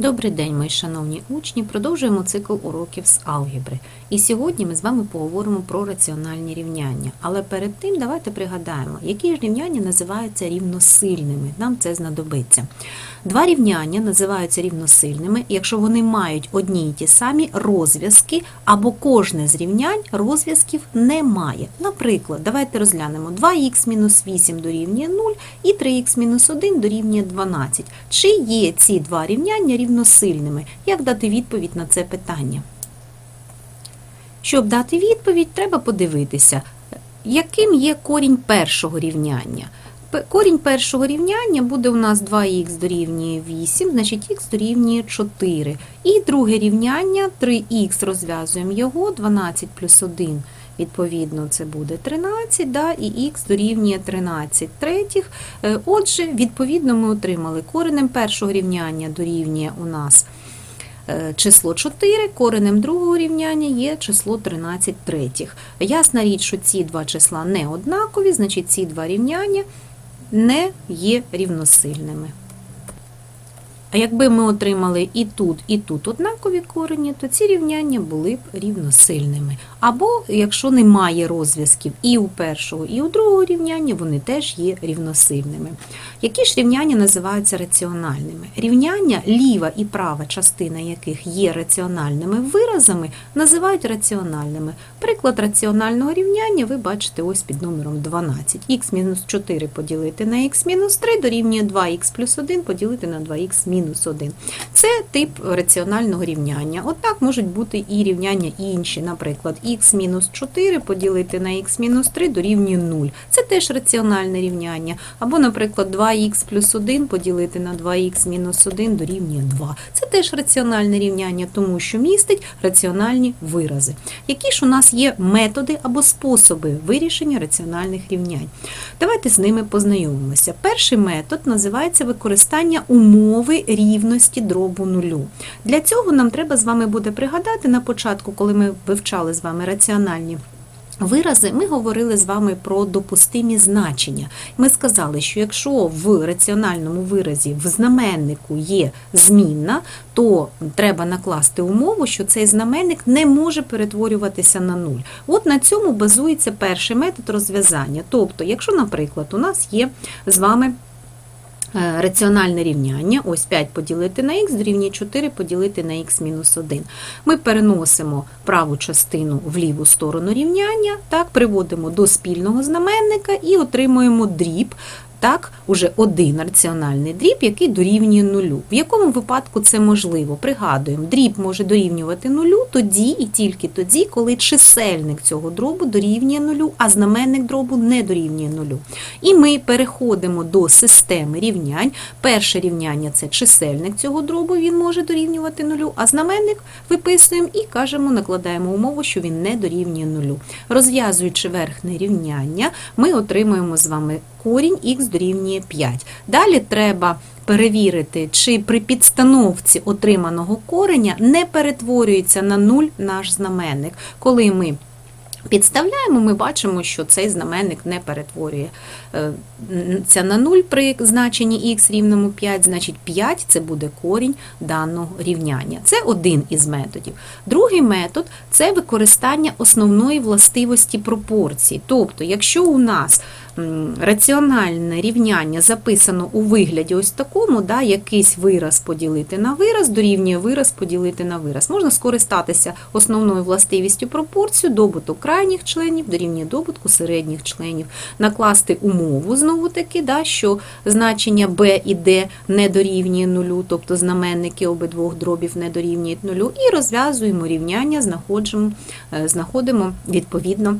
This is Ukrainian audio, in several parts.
Добрий день, мої шановні учні. Продовжуємо цикл уроків з алгебри. І сьогодні ми з вами поговоримо про раціональні рівняння. Але перед тим давайте пригадаємо, які ж рівняння називаються рівносильними. Нам це знадобиться. Два рівняння називаються рівносильними, якщо вони мають одні й ті самі розв'язки, або кожне з рівнянь розв'язків не має. Наприклад, давайте розглянемо 2х-8 дорівнює 0 і 3х-1 дорівнює 12. Чи є ці два рівняння рівносильними? Як дати відповідь на це питання? Щоб дати відповідь, треба подивитися, яким є корінь першого рівняння. Корінь першого рівняння буде у нас 2х дорівнює 8, значить х дорівнює 4. І друге рівняння 3х розв'язуємо його, 12 плюс 1. Відповідно, це буде 13, да, і х дорівнює 13 третіх. Е, Отже, відповідно, ми отримали коренем першого рівняння дорівнює у нас е, число 4, коренем другого рівняння є число 13 третіх. Ясна річ, що ці два числа не однакові, значить ці два рівняння не є рівносильними. А якби ми отримали і тут, і тут однакові корені, то ці рівняння були б рівносильними. Або, якщо немає розв'язків і у першого, і у другого рівняння, вони теж є рівносильними. Які ж рівняння називаються раціональними? Рівняння, ліва і права частина яких є раціональними виразами, називають раціональними. Приклад раціонального рівняння ви бачите ось під номером 12. х-4 поділити на х-3 дорівнює 2х плюс 1 поділити на 2х мінус 1. Це тип раціонального рівняння. Отак можуть бути і рівняння інші, наприклад, х-4 поділити на х-3 дорівнює 0. Це теж раціональне рівняння. Або, наприклад, 2х плюс 1 поділити на 2х-1 дорівнює 2. Це теж раціональне рівняння, тому що містить раціональні вирази. Які ж у нас є методи або способи вирішення раціональних рівнянь? Давайте з ними познайомимося. Перший метод називається використання умови рівності дробу нулю. Для цього нам треба з вами буде пригадати на початку, коли ми вивчали з вами раціональні Вирази ми говорили з вами про допустимі значення. Ми сказали, що якщо в раціональному виразі в знаменнику є змінна, то треба накласти умову, що цей знаменник не може перетворюватися на нуль. От на цьому базується перший метод розв'язання. Тобто, якщо, наприклад, у нас є з вами раціональне рівняння, ось 5 поділити на х дорівнює 4 поділити на х мінус 1. Ми переносимо праву частину в ліву сторону рівняння, так, приводимо до спільного знаменника і отримуємо дріб, так, уже один раціональний дріб, який дорівнює нулю. В якому випадку це можливо? Пригадуємо, дріб може дорівнювати нулю тоді і тільки тоді, коли чисельник цього дробу дорівнює нулю, а знаменник дробу не дорівнює нулю. І ми переходимо до системи рівнянь. Перше рівняння це чисельник цього дробу, він може дорівнювати нулю, а знаменник виписуємо і кажемо, накладаємо умову, що він не дорівнює нулю. Розв'язуючи верхнє рівняння, ми отримуємо з вами корінь х дорівнює 5. Далі треба перевірити, чи при підстановці отриманого кореня не перетворюється на 0 наш знаменник. Коли ми Підставляємо, ми бачимо, що цей знаменник не перетворює е, на 0 при значенні х рівному 5, значить 5 це буде корінь даного рівняння. Це один із методів. Другий метод це використання основної властивості пропорцій. Тобто, якщо у нас раціональне рівняння записано у вигляді ось такому, да, якийсь вираз поділити на вираз, дорівнює вираз поділити на вираз. Можна скористатися основною властивістю пропорцію, добуток крайніх членів дорівнює добутку середніх членів, накласти умову знову таки, да, що значення b і d не дорівнює нулю, тобто знаменники обидвох дробів не дорівнюють нулю, і розв'язуємо рівняння, е, знаходимо відповідно.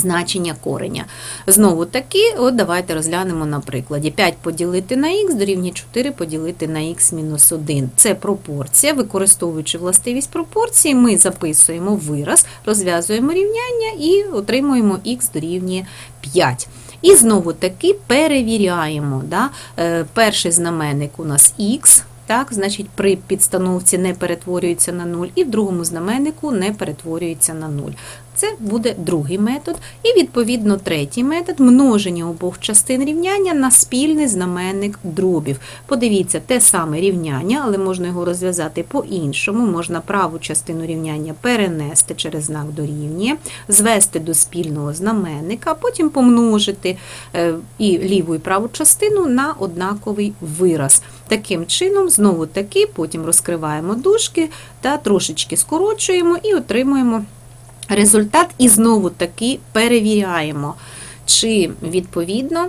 Значення кореня. Знову таки, от давайте розглянемо на прикладі. 5 поділити на х дорівнює 4 поділити на х мінус 1. Це пропорція. Використовуючи властивість пропорції, ми записуємо вираз, розв'язуємо рівняння і отримуємо х дорівнює 5. І знову таки перевіряємо. Да? Е, Перший знаменник у нас х. Так, значить, при підстановці не перетворюється на 0, і в другому знаменнику не перетворюється на 0. Це буде другий метод. І відповідно третій метод множення обох частин рівняння на спільний знаменник дробів. Подивіться, те саме рівняння, але можна його розв'язати по-іншому. Можна праву частину рівняння перенести через знак дорівнює, звести до спільного знаменника, а потім помножити е, і ліву і праву частину на однаковий вираз. Таким чином, знову таки, потім розкриваємо дужки та трошечки скорочуємо і отримуємо результат, і знову таки перевіряємо, чи відповідно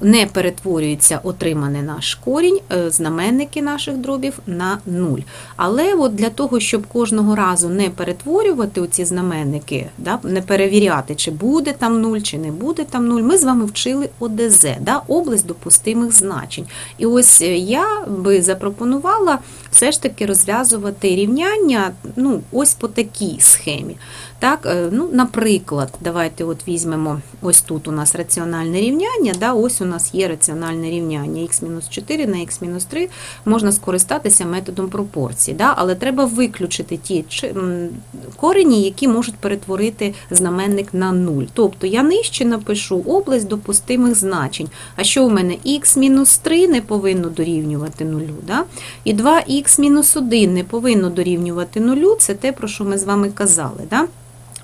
не перетворюється отриманий наш корінь, е, знаменники наших дробів на нуль. Але от для того, щоб кожного разу не перетворювати оці знаменники, да, не перевіряти, чи буде там нуль, чи не буде там нуль, ми з вами вчили ОДЗ, да, область допустимих значень. І ось е, я би запропонувала все ж таки розв'язувати рівняння ну, ось по такій схемі. Так, е, ну, наприклад, давайте от візьмемо ось тут у нас раціональне рівняння. Да, ось у нас є раціональне рівняння х-4 на х-3 можна скористатися методом пропорцій, да, але треба виключити ті корені, які можуть перетворити знаменник на 0. Тобто я нижче напишу область допустимих значень. А що у мене х-3 не повинно дорівнювати 0, да? і 2х-1 не повинно дорівнювати 0, це те, про що ми з вами казали. Да?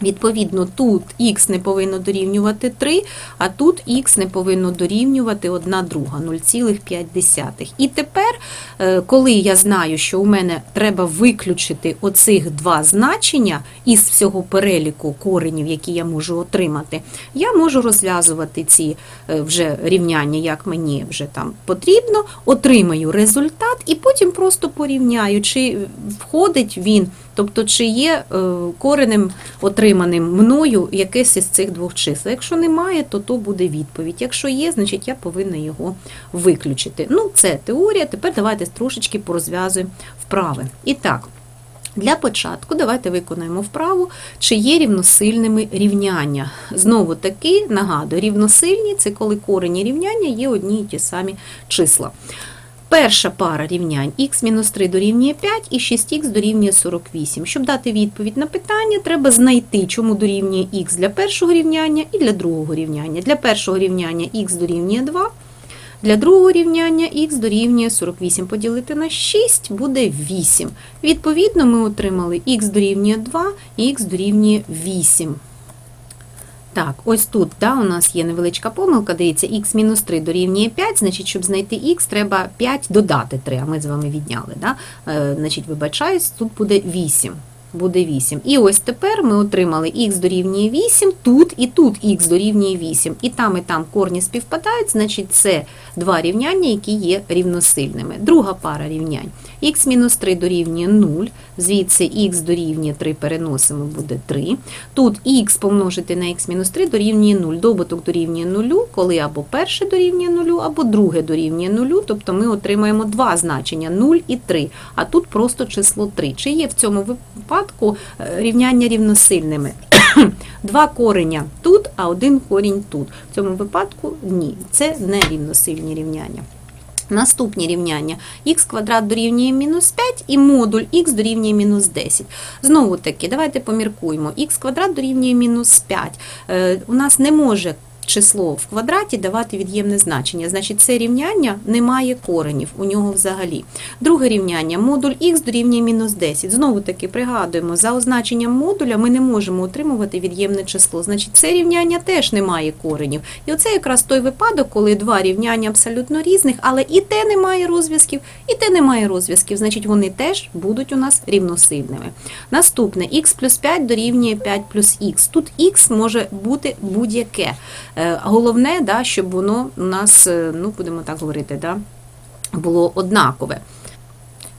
Відповідно, тут х не повинно дорівнювати 3, а тут х не повинно дорівнювати 1 друга, 0,5. І тепер, е, коли я знаю, що у мене треба виключити оцих два значення із всього переліку коренів, які я можу отримати, я можу розв'язувати ці е, вже рівняння, як мені вже там потрібно, отримаю результат і потім просто порівняю, чи входить він, тобто чи є е, коренем отриманим мною якесь із цих двох чисел. Якщо немає, то то буде відповідь. Якщо є, значить я повинна його виключити. Ну, це теорія. Тепер давайте трошечки порозв'язуємо вправи. І так. Для початку давайте виконаємо вправу, чи є рівносильними рівняння. Знову таки, нагадую, рівносильні це коли корені рівняння є одні й ті самі числа. Перша пара рівнянь х-3 дорівнює 5 і 6х дорівнює 48. Щоб дати відповідь на питання, треба знайти, чому дорівнює х для першого рівняння і для другого рівняння. Для першого рівняння х дорівнює 2, для другого рівняння х дорівнює 48 поділити на 6 буде 8. Відповідно, ми отримали х дорівнює 2 і х дорівнює 8. Так, ось тут да, у нас є невеличка помилка, дивіться, х-3 дорівнює 5, значить, щоб знайти х, треба 5 додати 3, а ми з вами відняли. Да? Е, значить, вибачаюсь, тут буде 8. Буде 8. І ось тепер ми отримали х дорівнює 8, тут і тут х дорівнює 8. І там, і там корні співпадають, значить це два рівняння, які є рівносильними. Друга пара рівнянь. х-3 дорівнює 0, звідси х дорівнює 3 переносимо, буде 3. Тут х помножити на х-3 дорівнює 0. Добуток дорівнює 0, коли або перше дорівнює 0, або друге дорівнює 0, тобто ми отримаємо два значення 0 і 3, а тут просто число 3. Чи є в цьому випадку е, рівняння рівносильними? Два кореня тут, а один корінь тут. В цьому випадку ні, це не рівносильні рівняння. Наступні рівняння х квадрат дорівнює мінус 5 і модуль х дорівнює мінус 10. Знову таки, давайте поміркуємо. х квадрат дорівнює мінус 5. Е, у нас не може число в квадраті давати від'ємне значення. Значить, це рівняння не має коренів у нього взагалі. Друге рівняння модуль х дорівнює мінус 10. Знову таки пригадуємо, за означенням модуля ми не можемо отримувати від'ємне число. Значить, це рівняння теж не має коренів. І оце якраз той випадок, коли два рівняння абсолютно різних, але і те не має розв'язків, і те не має розв'язків. Значить, вони теж будуть у нас рівносильними. Наступне х плюс 5 дорівнює 5 плюс х. Тут х може бути будь-яке. Е, Головне, да, щоб воно у нас, е, ну будемо так говорити, да, було однакове.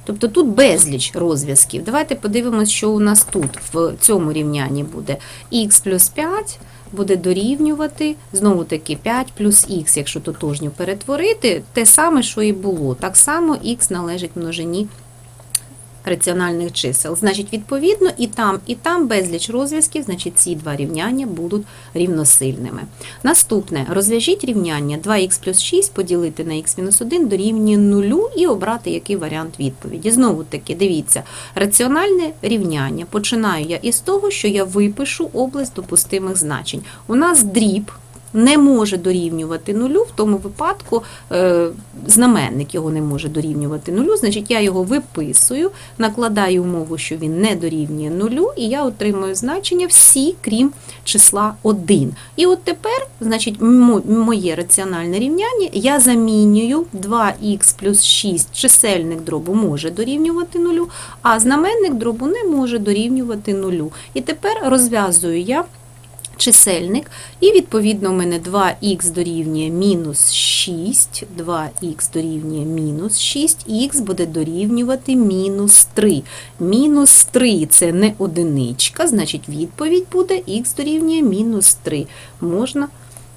Тобто тут безліч розв'язків. Давайте подивимося, що у нас тут в цьому рівнянні буде. х плюс 5 буде дорівнювати, знову таки 5 плюс х, якщо тотожню перетворити, те саме, що і було. Так само х належить множині раціональних чисел. Значить, відповідно, і там, і там безліч розв'язків, значить, ці два рівняння будуть рівносильними. Наступне, розв'яжіть рівняння 2х плюс 6 поділити на х мінус 1 дорівнює 0 і обрати який варіант відповіді. Знову таки, дивіться, раціональне рівняння. Починаю я із того, що я випишу область допустимих значень. У нас дріб не може дорівнювати нулю, в тому випадку е, знаменник його не може дорівнювати нулю, значить я його виписую, накладаю умову, що він не дорівнює нулю, і я отримую значення всі, крім числа 1. І от тепер, значить, моє раціональне рівняння я замінюю 2х плюс 6 чисельник дробу може дорівнювати нулю, а знаменник дробу не може дорівнювати нулю. І тепер розв'язую я чисельник, і відповідно у мене 2х дорівнює мінус 6, 2х дорівнює мінус 6, і х буде дорівнювати мінус 3. Мінус 3 це не одиничка, значить відповідь буде х дорівнює мінус 3. Можна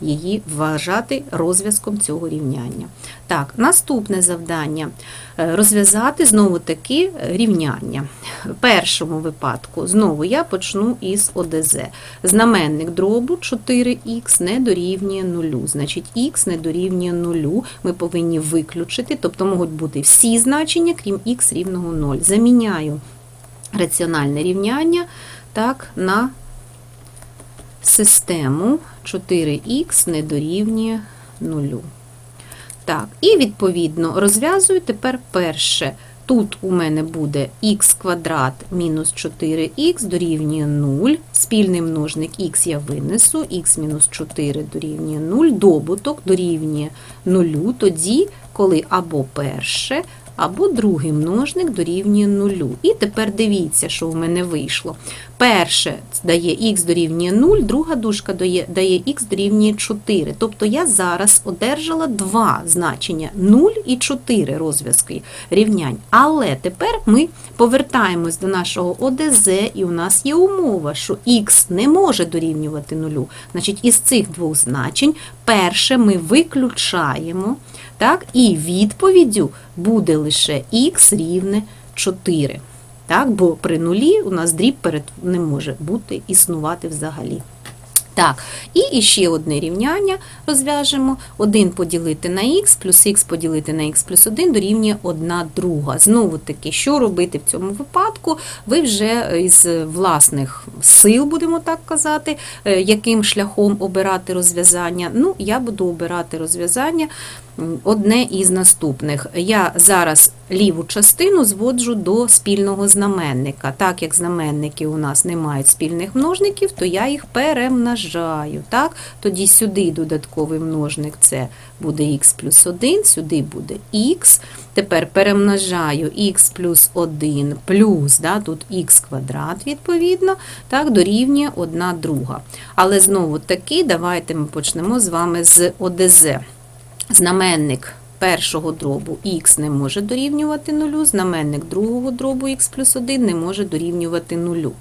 її вважати розв'язком цього рівняння. Так, наступне завдання Е, розв'язати знову таки рівняння. В першому випадку знову я почну із ОДЗ. Знаменник дробу 4х не дорівнює 0. Значить, х не дорівнює 0. Ми повинні виключити, тобто можуть бути всі значення, крім х рівного 0. Заміняю раціональне рівняння так, на систему 4х не дорівнює 0. Так, і відповідно розв'язую тепер перше. Тут у мене буде х квадрат мінус 4х дорівнює 0. Спільний множник х я винесу, х мінус 4 дорівнює 0, добуток дорівнює 0, тоді, коли або перше, або другий множник дорівнює 0. І тепер дивіться, що у мене вийшло. Перше дає х дорівнює 0, друга дужка дає, х дорівнює 4. Тобто я зараз одержала два значення 0 і 4 розв'язки рівнянь. Але тепер ми повертаємось до нашого ОДЗ, і у нас є умова, що х не може дорівнювати 0. Значить, із цих двох значень перше ми виключаємо, так, і відповіддю буде лише х рівне 4. Так, бо при нулі у нас дріб перед не може бути існувати взагалі. Так, і ще одне рівняння розв'яжемо. 1 поділити на х плюс х поділити на х плюс 1 дорівнює 1 друга. Знову таки, що робити в цьому випадку? Ви вже із власних сил, будемо так казати, е, яким шляхом обирати розв'язання. Ну, я буду обирати розв'язання одне із наступних. Я зараз ліву частину зводжу до спільного знаменника. Так як знаменники у нас не мають спільних множників, то я їх перемножаю. Так? Тоді сюди додатковий множник це буде х плюс 1, сюди буде х. Тепер перемножаю х плюс 1 плюс, да, тут х квадрат, відповідно, так, дорівнює 1 друга. Але знову таки, давайте ми почнемо з вами з ОДЗ. Знаменник першого дробу х не може дорівнювати нулю, знаменник другого дробу х плюс 1 не може дорівнювати нулю.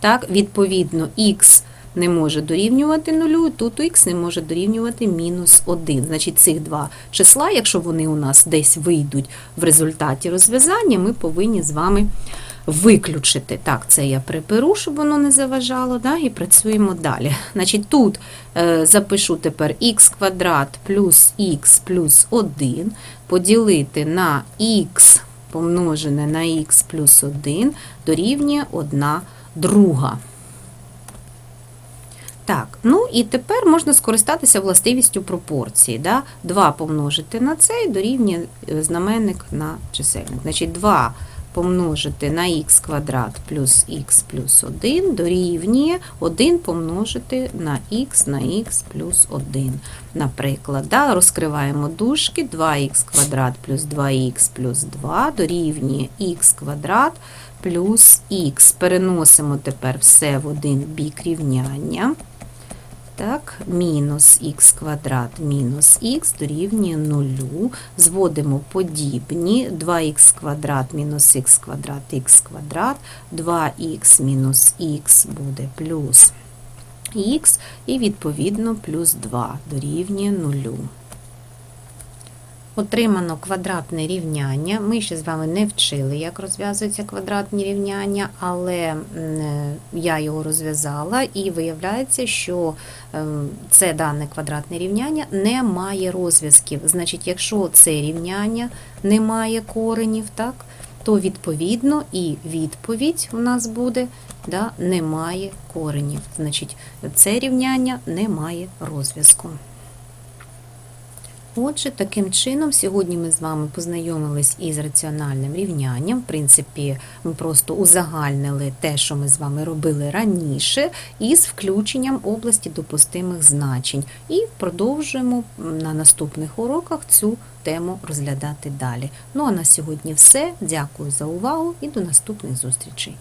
Так, відповідно, х не може дорівнювати нулю, тут х не може дорівнювати мінус 1. Значить, цих два числа, якщо вони у нас десь вийдуть в результаті розв'язання, ми повинні з вами виключити. Так, це я приберу, щоб воно не заважало, да, і працюємо далі. Значить, тут е, запишу тепер х квадрат плюс х плюс 1 поділити на х помножене на х плюс 1 дорівнює 1 друга. Так, ну і тепер можна скористатися властивістю пропорції. Да? 2 помножити на це і дорівнює е, знаменник на чисельник. Значить, 2 помножити на х квадрат плюс х плюс 1 дорівнює 1 помножити на х на х плюс 1. Наприклад, да, розкриваємо дужки, 2х квадрат плюс 2х плюс 2 дорівнює х квадрат плюс х. Переносимо тепер все в один бік рівняння. Так, мінус х квадрат мінус х дорівнює 0. Зводимо подібні. 2х квадрат мінус х квадрат х квадрат, 2х мінус х буде плюс х, і відповідно плюс 2 дорівнює 0. Отримано квадратне рівняння. Ми ще з вами не вчили, як розв'язуються квадратні рівняння, але я його розв'язала і виявляється, що е, це дане квадратне рівняння не має розв'язків. Значить, якщо це рівняння не має коренів, так, то відповідно і відповідь у нас буде да, немає коренів. Значить, це рівняння не має розв'язку. Отже, таким чином, сьогодні ми з вами познайомились із раціональним рівнянням. В принципі, ми просто узагальнили те, що ми з вами робили раніше, із включенням області допустимих значень. І продовжуємо на наступних уроках цю тему розглядати далі. Ну а на сьогодні все. Дякую за увагу і до наступних зустрічей.